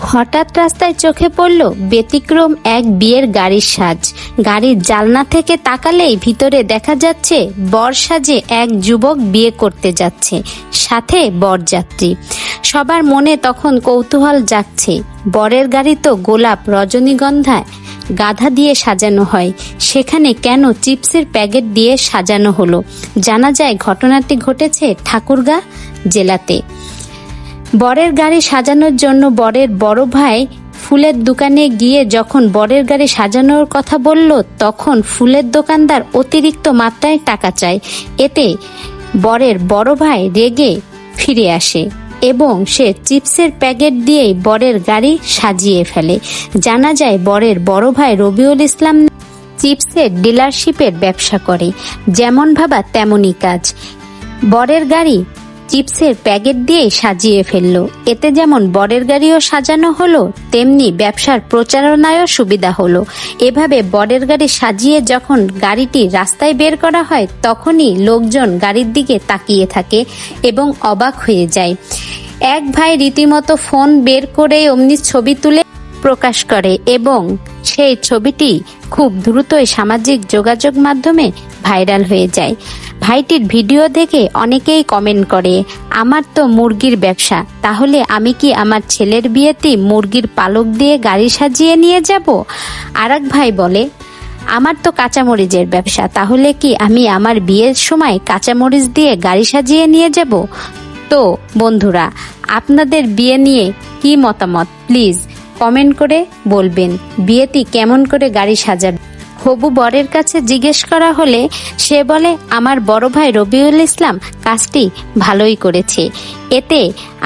হঠাৎ রাস্তায় চোখে পড়ল ব্যতিক্রম এক বিয়ের গাড়ির সাজ। গাড়ির জালনা থেকে তাকালেই ভিতরে দেখা যাচ্ছে বর সাজে এক যুবক বিয়ে করতে যাচ্ছে, সাথে বরযাত্রী। সবার মনে তখন কৌতূহল জাগছে। বরের গাড়ি তো গোলাপ রজনীগন্ধায় গাধা দিয়ে সাজানো হয়। সেখানে কেন চিপসের প্যাকেট দিয়ে সাজানো হলো? জানা যায় ঘটনাটি ঘটেছে ঠাকুরগা জেলাতে। বরের গাড়ি সাজানোর জন্য বরের বড় ভাই ফুলের দোকানে গিয়ে যখন বরের গাড়ি সাজানোর কথা বলল, তখন ফুলের দোকানদার অতিরিক্ত মাত্রায় টাকা চায়। এতে বরের বড় ভাই রেগে ফিরে আসে এবং সে চিপসের প্যাকেট দিয়েই বরের গাড়ি সাজিয়ে ফেলে। জানা যায়, বরের বড় ভাই রবিউল ইসলাম চিপসের ডিলারশিপের ব্যবসা করে। যেমন ভাবা তেমনই কাজ। বরের গাড়ি চিপসের প্যাকেট দিয়ে সাজিয়ে ফেলল। এতে যেমন বরের গাড়িও সাজানো হলো, তেমনি ব্যবসার প্রচারণায়ও সুবিধা হলো। এভাবে বরের গাড়ি সাজিয়ে যখন গাড়িটি রাস্তায় বের করা হয়, তখনই লোকজন গাড়ির দিকে তাকিয়ে থাকে এবং অবাক হয়ে যায়। এক ভাই রীতিমতো ফোন বের করে অমনি ছবি তুলে প্রকাশ করে এবং সেই ছবিটি খুব দ্রুতই সামাজিক যোগাযোগ মাধ্যমে ভাইরাল হয়ে যায়। ভাইটির ভিডিও দেখে অনেকেই কমেন্ট করে, আমার তো মুরগির ব্যবসা, তাহলে আমি কি আমার ছেলের বিয়েতে মুরগির পালক দিয়ে গাড়ি সাজিয়ে নিয়ে যাব? আরেক ভাই বলে, আমার তো কাঁচামরিচের ব্যবসা, তাহলে কি আমি আমার বিয়ের সময় কাঁচামরিচ দিয়ে গাড়ি সাজিয়ে নিয়ে যাব? তো বন্ধুরা, আপনাদের বিয়ে নিয়ে কি মতামত? প্লিজ কমেন্ট করে বলবেন বিয়েতে কেমন করে গাড়ি সাজাবে? হবু বরের কাছে জিজ্ঞেস করা হলে সে বলে, আমার বড় ভাই রবিউল ইসলাম কাজটি ভালোই করেছে। এতে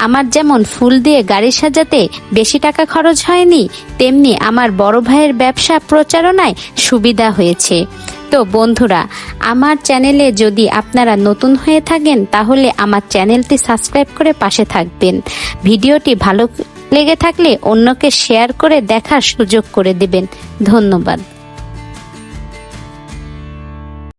আমার যেমন ফুল দিয়ে গাড়ি সাজাতে বেশি টাকা খরচ হয়নি, তেমনি আমার বড় ভাইয়ের ব্যবসা প্রচারণায় সুবিধা হয়েছে। তো বন্ধুরা, আমার চ্যানেলে যদি আপনারা নতুন হয়ে থাকেন, তাহলে আমার চ্যানেলটি সাবস্ক্রাইব করে পাশে থাকবেন। ভিডিওটি ভালো লেগে থাকলে অন্যকে শেয়ার করে দেখার সুযোগ করে দেবেন। ধন্যবাদ।